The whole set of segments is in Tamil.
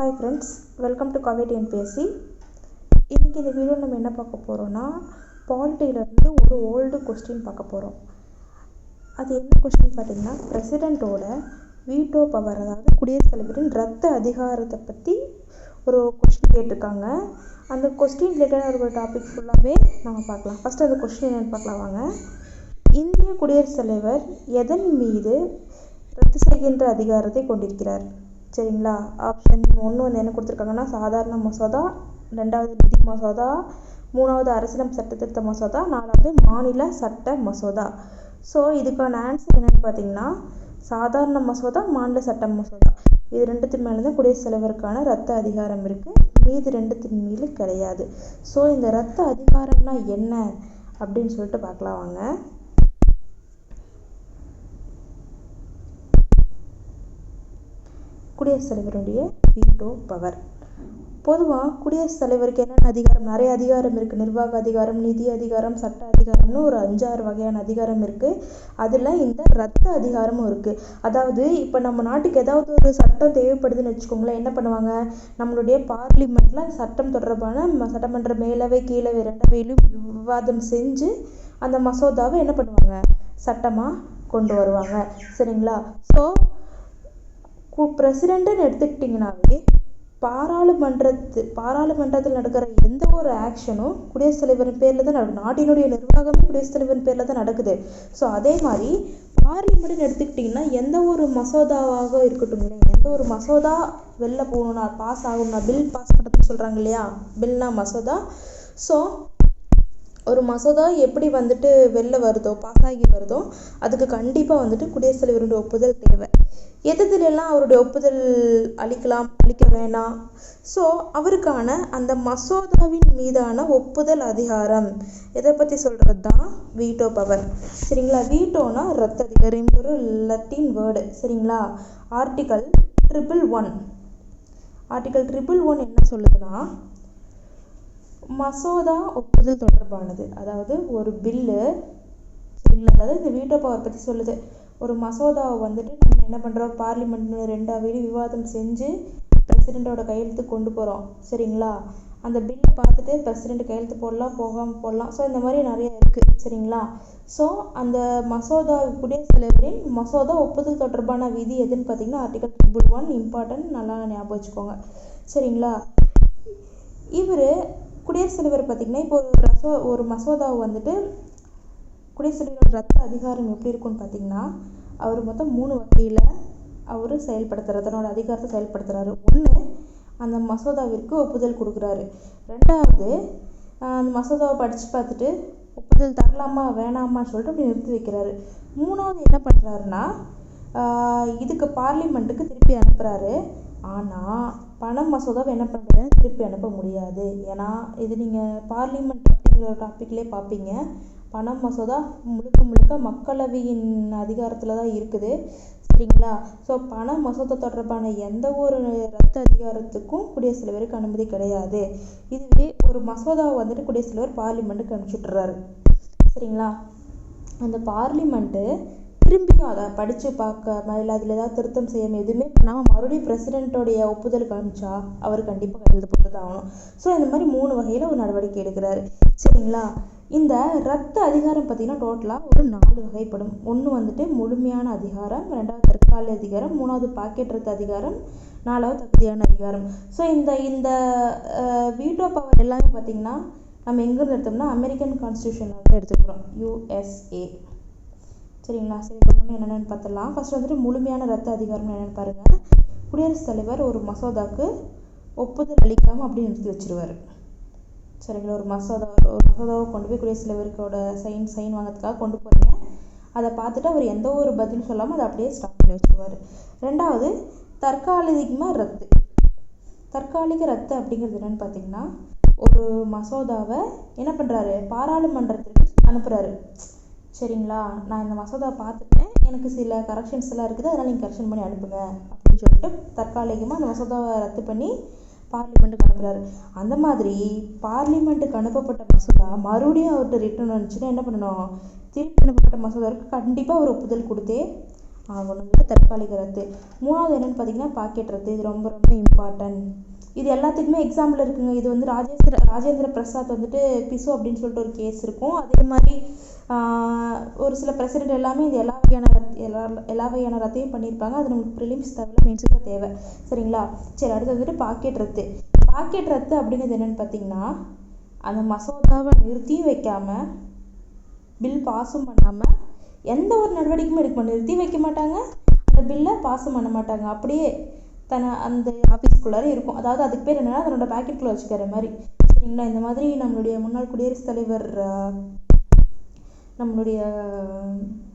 ஹாய் ஃப்ரெண்ட்ஸ் வெல்கம் டு கவே டிஎன்பிஎஸ்சி இன்றைக்கி இந்த வீடியோவில் நம்ம என்ன பார்க்க போகிறோன்னா பாலிட்டியிலேருந்து ஒரு ஓல்டு கொஸ்டின் பார்க்க போகிறோம் அது என்ன கொஸ்டின் பார்த்தீங்கன்னா பிரசிடெண்ட்டோட வீட்டோ பவர் அதாவது குடியரசுத் தலைவரின் ரத்த அதிகாரத்தை பற்றி ஒரு கொஸ்டின் கேட்டிருக்காங்க. அந்த கொஸ்டின் ரிலேட்டடாக இருக்கிற டாபிக் ஃபுல்லாகவே நம்ம பார்க்கலாம். ஃபஸ்ட்டு அந்த கொஸ்டின் என்னென்னு பார்க்கலாம் வாங்க. இந்திய குடியரசுத் தலைவர் எதன் மீது ரத்து செய்கின்ற அதிகாரத்தை கொண்டிருக்கிறார்? சரிங்களா? ஆப்ஷன் ஒன்று வந்து என்ன கொடுத்துருக்காங்கன்னா சாதாரண மசோதா ரெண்டாவது நிதி மசோதா மூணாவது அரசியலமைப்பு சட்டத்திருத்த மசோதா நாலாவது மாநில சட்ட மசோதா. ஸோ இதுக்கான ஆன்சர் என்னென்னு பார்த்தீங்கன்னா சாதாரண மசோதா மாநில சட்ட மசோதா. இது ரெண்டுத்தின் மேலே தான் குடியரசுத் தலைவருக்கான ரத்த அதிகாரம் இருக்குது மீது ரெண்டுத்தின் மீது கிடையாது. ஸோ இந்த ரத்த அதிகாரம்னா என்ன? அப்படின்னு சொல்லிட்டு பார்க்கலாம் வாங்க. குடியரசுத் தலைவருடைய வீட்டோ பவர் பொதுவாக குடியரசுத் தலைவருக்கு என்னென்ன அதிகாரம்? நிறைய அதிகாரம் இருக்குது நிர்வாக அதிகாரம் நிதி அதிகாரம் சட்ட அதிகாரம்னு ஒரு அஞ்சாறு வகையான அதிகாரம் இருக்குது அதில் இந்த ரத்த அதிகாரமும் இருக்குது அதாவது இப்போ நம்ம நாட்டுக்கு ஏதாவது ஒரு சட்டம் தேவைப்படுதுன்னு வச்சுக்கோங்களேன் என்ன பண்ணுவாங்க? நம்மளுடைய பார்லிமெண்ட்டில் சட்டம் தொடர்பான சட்டமன்ற மேலவை கீழவை ரெண்டவையிலும் விவாதம் செஞ்சு அந்த மசோதாவை என்ன பண்ணுவாங்க? சட்டமாக கொண்டு வருவாங்க. சரிங்களா? ஸோ பிரசிடெண்ட்டுன்னு எடுத்துக்கிட்டிங்கனாவே பாராளுமன்றத்து பாராளுமன்றத்தில் நடக்கிற எந்த ஒரு ஆக்ஷனும் குடியரசுத் தலைவரின் பேரில் தான் நடக்கும். நாட்டினுடைய நிர்வாகமே குடியரசுத் தலைவரின் பேரில் தான் நடக்குது. ஸோ அதே மாதிரி பார்லிமெண்ட்னு எடுத்துக்கிட்டிங்கன்னா எந்த ஒரு மசோதாவாக இருக்கட்டும் இல்லையா எந்த ஒரு மசோதா வெளில போகணுன்னா பாஸ் ஆகணும்னா பில் பாஸ் பண்ணுறதுன்னு சொல்கிறாங்க இல்லையா பில்னா மசோதா. ஸோ ஒரு மசோதா எப்படி வந்துட்டு வெளில வருதோ பாஸ் ஆகி வருதோ அதுக்கு கண்டிப்பாக வந்துட்டு குடியரசுத் தலைவருடைய ஒப்புதல் தேவை. எதுலெல்லாம் அவருடைய ஒப்புதல் அளிக்கலாம் அளிக்க வேணாம்? ஸோ அவருக்கான அந்த மசோதாவின் மீதான ஒப்புதல் அதிகாரம். எதை பற்றி சொல்கிறது தான் வீட்டோ பவர். சரிங்களா? வீட்டோனா ரத்த அதிகாரம் ஒரு லத்தீன் வேர்டு. சரிங்களா? Article triple one. Article triple one என்ன சொல்லுதுன்னா மசோதா ஒப்புதல் தொடர்பானது. அதாவது ஒரு பில்லு. சரிங்களா? அதாவது இந்த வீட்டோ பவர் பற்றி சொல்லுது. ஒரு மசோதாவை வந்துட்டு நம்ம என்ன பண்ணுறோம் பார்லிமெண்ட்னு ரெண்டாவது விவாதம் செஞ்சு பிரசிடெண்ட்டோட கையெழுத்து கொண்டு போகிறோம் சரிங்களா? அந்த பில்லை பார்த்துட்டு பிரசிடெண்ட் கையெழுத்து போடலாம் போகாமல் போடலாம். ஸோ இந்த மாதிரி நிறைய இருக்குது சரிங்களா? ஸோ அந்த மசோதா குடியரசுத் தலைவரின் மசோதா ஒப்புதல் தொடர்பான விதி எதுன்னு பார்த்தீங்கன்னா ஆர்டிகல் ட்ரிபிள் ஒன் இம்பார்ட்டன்ட் நல்லா ஞாபகம் வச்சுக்கோங்க. சரிங்களா? இவர் குடியரசுத் தலைவர் பார்த்திங்கன்னா இப்போ ஒரு ரசோ ஒரு மசோதாவை வந்துட்டு குடியரசுத் ரத்த அதிகாரம் எப்படி இருக்கும்னு பார்த்தீங்கன்னா அவர் மொத்தம் மூணு வகையில் அவர் செயல்படுத்துகிறார் தன்னோட அதிகாரத்தை செயல்படுத்துகிறாரு ஒன்று அந்த மசோதாவிற்கு ஒப்புதல் கொடுக்குறாரு. ரெண்டாவது அந்த மசோதாவை படித்து பார்த்துட்டு ஒப்புதல் தரலாமா வேணாமான்னு சொல்லிட்டு அப்படி நிறுத்தி வைக்கிறாரு. மூணாவது என்ன பண்ணுறாருன்னா இதுக்கு பார்லிமெண்ட்டுக்கு திருப்பி அனுப்புகிறாரு ஆனால் பண மசோதாவை என்ன பண்ணுறது திருப்பி அனுப்ப முடியாது. ஏன்னா இது நீங்கள் பார்லிமெண்ட் அப்படிங்கிற ஒரு டாப்பிக்லேயே பார்ப்பீங்க. பணம் மசோதா முழுக்க முழுக்க மக்களவையின் அதிகாரத்தில் தான் இருக்குது. சரிங்களா? ஸோ பண மசோதா தொடர்பான எந்த ஒரு ரத்த அதிகாரத்துக்கும் குடியரசுத் தலைவருக்கு அனுமதி கிடையாது. இதுவே ஒரு மசோதாவை வந்துட்டு குடியரசுத் தலைவர் பார்லிமெண்ட்டுக்கு அனுப்பிச்சுட்றாரு சரிங்களா? அந்த பார்லிமெண்ட்டு திரும்பியும் அதை படித்து பார்க்க இல்லை அதில் ஏதாவது திருத்தம் செய்யாமல் எதுவுமே பண்ணாமல் மறுபடியும் பிரசிடெண்ட்டோடைய ஒப்புதலுக்கு அனுப்பிச்சா அவர் கண்டிப்பாக கையெழுத்து போட்டு தான் ஆகணும். ஸோ இந்த மாதிரி மூணு வகையில் ஒரு நடவடிக்கை எடுக்கிறாரு. சரிங்களா? இந்த ரத்த அதிகாரம் பார்த்திங்கன்னா டோட்டலாக ஒரு நாலு வகைப்படும். ஒன்று வந்துட்டு முழுமையான அதிகாரம் ரெண்டாவது தற்கால அதிகாரம் மூணாவது பாக்கெட் ரத்த அதிகாரம் நாலாவது தகுதியான அதிகாரம். ஸோ இந்த இந்த வீட்டோ பவர் எல்லாமே பார்த்திங்கன்னா நம்ம எங்கேருந்து எடுத்தோம்னா அமெரிக்கன் கான்ஸ்டியூஷன் வந்து எடுத்துக்கிறோம். யூஎஸ்ஏ சரிங்களா? சரி ஒன்று என்னென்னு பார்த்துடலாம். ஃபஸ்ட் வந்துட்டு முழுமையான ரத்த அதிகாரம் என்னென்னு பாருங்கள் குடியரசுத் தலைவர் ஒரு மசோதாக்கு ஒப்புதல் அளிக்காமல் அப்படின்னு நிறுத்தி வச்சிருவார். சரிங்களா ஒரு மசோதா ஒரு மசோதாவை கொண்டு போய் குடியரசுத் தலைவருக்கோட சைன் சைன் வாங்கிறதுக்காக கொண்டு போகிறீங்க அதை பார்த்துட்டு அவர் எந்த ஒரு பதிலும் சொல்லாமல் அதை அப்படியே ஸ்டாப் பண்ணி வச்சுருவார். ரெண்டாவது தற்காலிகமாக ரத்து. தற்காலிக ரத்து அப்படிங்கிறது என்னென்னு பார்த்தீங்கன்னா ஒரு மசோதாவை என்ன பண்ணுறாரு பாராளுமன்றத்திற்கு அனுப்புகிறாரு சரிங்களா? நான் இந்த மசோதா பார்த்துட்டேன். எனக்கு சில கரெக்ஷன்ஸ் எல்லாம் இருக்குது. அதனால் நீங்கள் கரெக்ஷன் பண்ணி அனுப்புங்க அப்படின்னு சொல்லிட்டு தற்காலிகமாக அந்த மசோதாவை ரத்து பண்ணி பார்லிமெண்ட்டுக்கு அனுப்புகிறாரு அந்த மாதிரி பார்லிமெண்ட்டுக்கு அனுப்பப்பட்ட மசோதா மறுபடியும் அவர்கிட்ட ரிட்டர்ன் வந்துச்சுன்னா என்ன பண்ணணும்? திருப்பி அனுப்பப்பட்ட மசோதாவுக்கு கண்டிப்பாக ஒரு ஒப்புதல் கொடுத்தே ஆகணும். தற்காலிக ரத்து. மூணாவது என்னென்னு பார்த்தீங்கன்னா பாக்கெட் ரத்து. இது ரொம்ப ரொம்ப இம்பார்ட்டன்ட் இது எல்லாத்துக்குமே எக்ஸாம்பிள் இருக்குங்க. இது வந்து ராஜேந்திர ராஜேந்திர பிரசாத் வந்துட்டு பிசு அப்படின்னு சொல்லிட்டு ஒரு கேஸ் இருக்கும். அதே மாதிரி ஒரு சில பிரசிடென்ட் எல்லாமே இது எல்லா வகையான ரத் எல்லா எல்லா வகையான ரத்தையும் பண்ணியிருப்பாங்க. அது நமக்கு ப்ரிலிம்ஸ் தேவையில்ல மெயின்ஸுக்கு தான் தேவை. சரிங்களா? சரி அடுத்து வந்துட்டு பாக்கெட் ரத்து. பாக்கெட் ரத்து அப்படிங்கிறது என்னென்னு பார்த்தீங்கன்னா அந்த மசோதாவை நிறுத்தியும் வைக்காமல் பில் பாஸும் பண்ணாமல் எந்த ஒரு நடவடிக்கையும் எடுக்க மாட்டாங்க நிறுத்தி வைக்க மாட்டாங்க. அந்த பில்லை பாஸும் பண்ண மாட்டாங்க. அப்படியே தன அந்த ஆஃபீஸ்க்குள்ளார இருக்கும். அதாவது அதுக்கு பேர் என்னென்னா அதனோட பாக்கெட்டுக்குள்ளே வச்சுக்கிற மாதிரி. சரிங்களா? இந்த மாதிரி நம்மளுடைய முன்னாள் குடியரசுத் தலைவர் நம்மளுடைய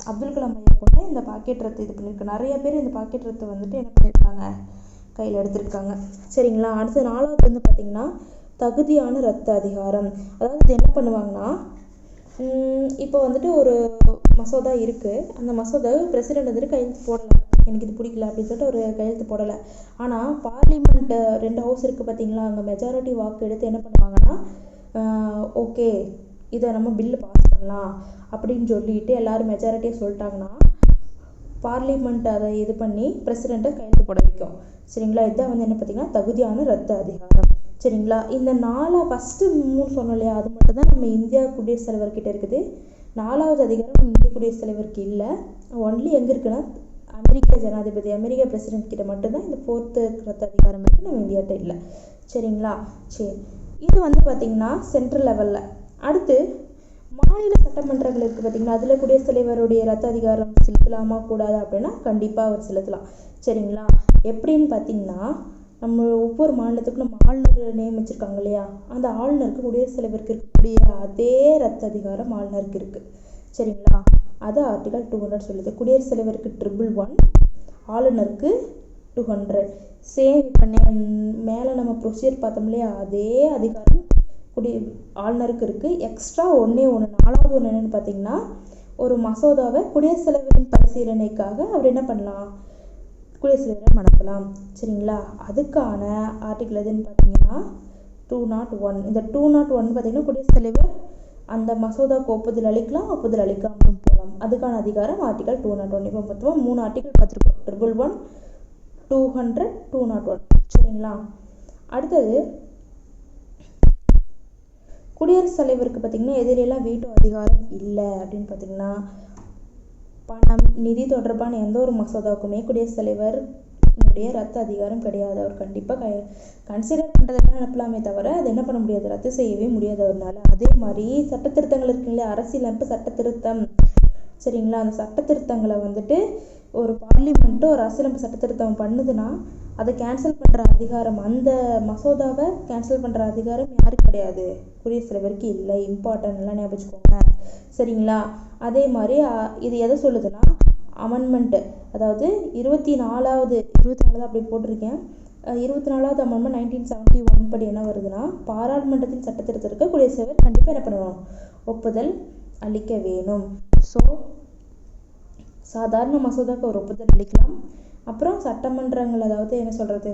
அப்துல் கலாம் ஐயா கூட இந்த பாக்கெட் ரத்து இது பண்ணியிருக்கு நிறைய பேர் இந்த பாக்கெட் ரத்தை வந்துட்டு என்ன பண்ணியிருக்காங்க கையில் எடுத்திருக்காங்க. சரிங்களா? அடுத்து நாலாவது வந்து பார்த்திங்கன்னா தகுதியான ரத்த அதிகாரம். அதாவது இது என்ன பண்ணுவாங்கன்னா இப்போ வந்துட்டு ஒரு மசோதா இருக்குது அந்த மசோதாவை பிரசிடெண்ட் வந்துட்டு கையெழுத்து போடலாம் எனக்கு இது பிடிக்கல அப்படின்னு சொல்லிட்டு ஒரு கையெழுத்து போடலை. ஆனால் பார்லிமெண்ட்டு ரெண்டு ஹவுஸ் இருக்குது பார்த்தீங்களா அங்கே மெஜாரிட்டி வாக்கு எடுத்து என்ன பண்ணுவாங்கன்னா ஓகே இதை நம்ம பில்லு பாஸ் பண்ணலாம் அப்படின்னு சொல்லிட்டு எல்லோரும் மெஜாரிட்டியாக சொல்லிட்டாங்கன்னா பார்லிமெண்ட் அதை இது பண்ணி பிரசிடெண்ட்டை கையெழுத்து போட வைக்கும். சரிங்களா? இதுதான் வந்து என்ன பார்த்தீங்கன்னா தகுதியான ரத்த அதிகாரம். சரிங்களா? இந்த நாலா ஃபஸ்ட்டு மூணு சொன்னோம் இல்லையா? அது மட்டும் தான் நம்ம இந்தியா குடியரசுத் தலைவர்கிட்ட இருக்குது. நாலாவது அதிகாரம் இந்திய குடியரசுத் தலைவருக்கு இல்லை. ஒன்லி எங்கே இருக்குன்னா அமெரிக்க ஜனாதிபதி அமெரிக்க பிரசிடென்ட் கிட்ட மட்டும்தான் இந்த ஃபோர்த்து ரத்து அதிகாரம் இருக்குது நம்ம இந்தியாட்ட இல்லை. சரிங்களா? சரி. இது வந்து பார்த்திங்கன்னா சென்ட்ரல் லெவலில் அடுத்து மாநில சட்டமன்றங்கள் இருக்குது பார்த்திங்களா அதில் குடியரசுத் தலைவருடைய ரத்த அதிகாரம் செலுத்தலாமா கூடாதா அப்படின்னா கண்டிப்பாக அவர் செலுத்தலாம். சரிங்களா? எப்படின்னு பார்த்தீங்கன்னா நம்ம ஒவ்வொரு மாநிலத்துக்கும் நம்ம ஆளுநர் நியமிச்சிருக்காங்க இல்லையா? அந்த ஆளுநருக்கு குடியரசுத் தலைவருக்கு இருக்கக்கூடிய அதே ரத்த அதிகாரம் ஆளுநருக்கு இருக்குது சரிங்களா? அது ஆர்டிகல் டூ ஹண்ட்ரட் சொல்லுது. குடியரசுத் தலைவருக்கு ட்ரிபிள் ஒன் ஆளுநருக்கு டூ ஹண்ட்ரட் சேம் இப்போ மேலே நம்ம ப்ரொசீஜர் பார்த்தோம் இல்லையா? அதே அதிகாரம் குடி ஆளுநருக்கு இருக்குது எக்ஸ்ட்ரா ஒன்றே ஒன்று நாலாவது ஒன்று என்னென்னு பார்த்தீங்கன்னா ஒரு மசோதாவை குடியரசுத் தலைவரின் பரிசீலனைக்காக அவர் என்ன பண்ணலாம்? குடியரசுத் தலைவரை மணக்கலாம் சரிங்களா? அதுக்கான ஆர்டிகிள் எதுன்னு பார்த்தீங்கன்னா டூ நாட் ஒன் இந்த டூ நாட் ஒன் பார்த்தீங்கன்னா குடியரசுத் தலைவர் அந்த மசோதாவுக்கு ஒப்புதல் அளிக்கலாம் ஒப்புதல் அளிக்காமலும் போகலாம். அதுக்கான அதிகாரம் ஆர்டிகல் டூ நாட் ஒன் இப்போ மொத்தமாக மூணு ஆர்டிகல் பார்த்துருக்கோம் triple one two hundred two not one சரிங்களா? அடுத்தது குடியரசுத் தலைவருக்கு பார்த்திங்கன்னா எதிரெல்லாம் வீட்டோ அதிகாரம் இல்லை அப்படின்னு பார்த்திங்கன்னா பணம் நிதி தொடர்பான எந்த ஒரு மசோதாவுக்குமே குடியரசுத் தலைவர் உடைய ரத்த அதிகாரம் கிடையாது. அவர் கண்டிப்பாக க கன்சிடர் பண்ணுறதுக்காக அனுப்பலாமே தவிர அது என்ன பண்ண முடியாது. ரத்து செய்யவே முடியாது அவர்னால. அதே மாதிரி சட்ட திருத்தங்கள் இருக்கு இல்லையா அரசியலமைப்பு சட்ட திருத்தம் சரிங்களா? அந்த சட்ட திருத்தங்களை வந்துட்டு ஒரு பார்லிமெண்ட்டு ஒரு அரசியலமைப்பு சட்ட திருத்தம் பண்ணுதுன்னா அதை கேன்சல் பண்ணுற அதிகாரம் அந்த மசோதாவை கேன்சல் பண்ணுற அதிகாரம் யாருக்கு கிடையாது? குடிய சில பேருக்கு இல்லை. இம்பார்ட்டன்ட்லாம் ஞாபகம் சரிங்களா? அதே மாதிரி இது எதை சொல்லுதுன்னா அமெண்ட்மெண்ட்டு அதாவது இருபத்தி நாலாவது இருபத்தி நாலு அப்படி போட்டிருக்கேன். இருபத்தி நாலாவது அமெண்ட்மெண்ட் நைன்டீன் செவன்ட்டி ஒன் படி என்ன வருதுன்னா பாராளுமன்றத்தின் சட்டத்திருத்தத்திற்கு குடியரசுத் தலைவர் கண்டிப்பாக என்ன பண்ணணும்? ஒப்புதல் அளிக்க வேணும். ஸோ சாதாரண மசோதாவுக்கு ஒரு ஒப்புதல் அளிக்கலாம். அப்புறம் சட்டமன்றங்கள் அதாவது என்ன சொல்கிறது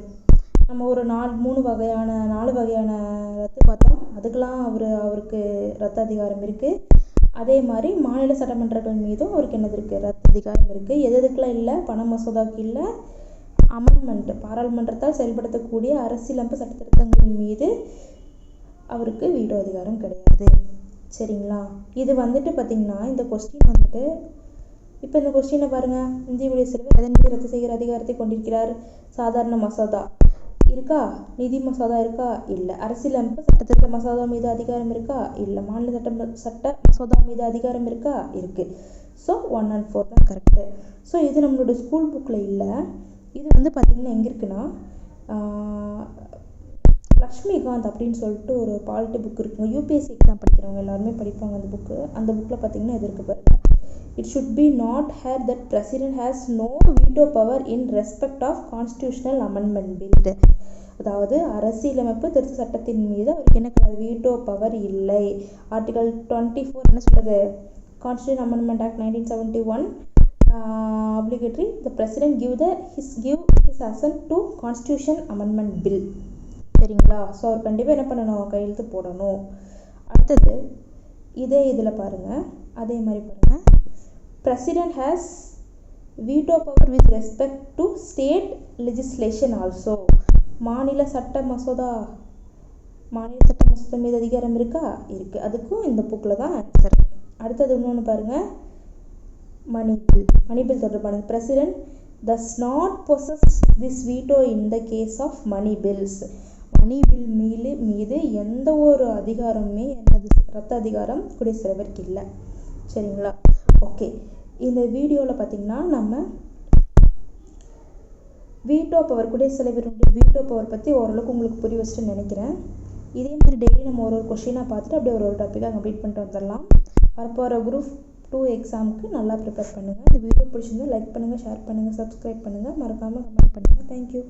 நம்ம ஒரு நாலு மூணு வகையான நாலு வகையான ரத்து பார்த்தோம். அதுக்கெலாம் அவர் அவருக்கு ரத்த அதிகாரம் இருக்குது அதே மாதிரி மாநில சட்டமன்றங்கள் மீதும் அவருக்கு என்னது இருக்குது ரத்து அதிகாரம் இருக்குது எது எதுக்கெலாம் இல்லை? பண மசோதாவுக்கு இல்லை. அமெண்ட்மெண்ட் பாராளுமன்றத்தால் செயல்படுத்தக்கூடிய அரசியலமைப்பு சட்டத்திருத்தங்களின் மீது அவருக்கு வீட்டோ அதிகாரம் கிடையாது. சரிங்களா? இது வந்துட்டு பார்த்திங்கன்னா இந்த கொஸ்டின் வந்துட்டு இப்போ இந்த கொஸ்டினை பாருங்கள் இந்திய குடியரசுத் தலைவர் எதன் ரத்து செய்கிற அதிகாரத்தை கொண்டிருக்கிறார்? சாதாரண மசோதா. இருக்கா? நிதி மசோதா இருக்கா? இல்லை. அரசியலமைப்பு சட்டத்திருத்த மசோதா மீது அதிகாரம் இருக்கா? இல்லை. மாநில சட்ட சட்ட மசோதா மீது அதிகாரம் இருக்கா? இருக்குது ஸோ ஒன் அண்ட் ஃபோர் தான் கரெக்டு ஸோ இது நம்மளோட ஸ்கூல் புக்கில் இல்லை. இது வந்து பார்த்திங்கன்னா எங்கே இருக்குன்னா லக்ஷ்மிகாந்த் அப்படின்னு சொல்லிட்டு ஒரு பாலிட்டி புக் இருக்குங்க யூபிஎஸ்சி எக்ஸாம் படிக்கிறவங்க எல்லாருமே படிப்பாங்க அந்த புக்கு அந்த புக்கில் பார்த்திங்கன்னா இது இருக்குது it should be not here that president has no veto power in respect of constitutional amendment bill அதாவது அரசியலமைப்பு திருத்த சட்டத்தின் மீது அவருக்கு என்ன கிடையாது வீட்டோ பவர் இல்லை ஆர்டிகல் டுவெண்ட்டி ஃபோர் என்ன சொல்கிறது constitution amendment act nineteen seventy one obligatory the president give the his give his assent to constitution amendment bill சரிங்களா ஸோ அவர் கண்டிப்பாக என்ன பண்ணணும் கையெழுத்து போடணும் அடுத்தது இதே இதில் பாருங்கள் அதே மாதிரி பாருங்கள் president has veto power with respect to state legislation also மாநில சட்ட மசோதா மாநில சட்ட மசோதா மீது அதிகாரம் இருக்கா? இருக்குது அதுக்கும் இந்த புக்கில் தான் ஆன்சர் அடுத்தது இன்னொன்று பாருங்கள் மணி பில் மணி பில் தொடர்பானது. President thus not possess this veto in the case of money bills money bill மீது மீது எந்த ஒரு அதிகாரமுமே எனது ரத்த அதிகாரம் குடியரசு தலைவருக்கு இல்லை. சரிங்களா? ஓகே இந்த வீடியோவில் பார்த்திங்கன்னா நம்ம வீட்டோ பவர் கூட சில பேருடைய வீட்டோ பவர் பற்றி ஓரளவுக்கு உங்களுக்கு புரிய வச்சுட்டு நினைக்கிறேன். இதே மாதிரி டெய்லி நம்ம ஒரு ஒரு கொஷினாக பார்த்துட்டு அப்படியே ஒரு ஒரு டாப்பிக்காக கம்ப்ளீட் பண்ணிட்டு வந்துடலாம். வரப்போகிற குரூப் டூ எக்ஸாமுக்கு நல்லா ப்ரிப்பேர் பண்ணுங்கள் இந்த வீடியோ பிடிச்சிருந்தா லைக் பண்ணுங்கள் ஷேர் பண்ணுங்கள் சப்ஸ்கிரைப் பண்ணுங்கள் மறக்காமல் கமெண்ட் பண்ணுங்கள் தேங்க்யூ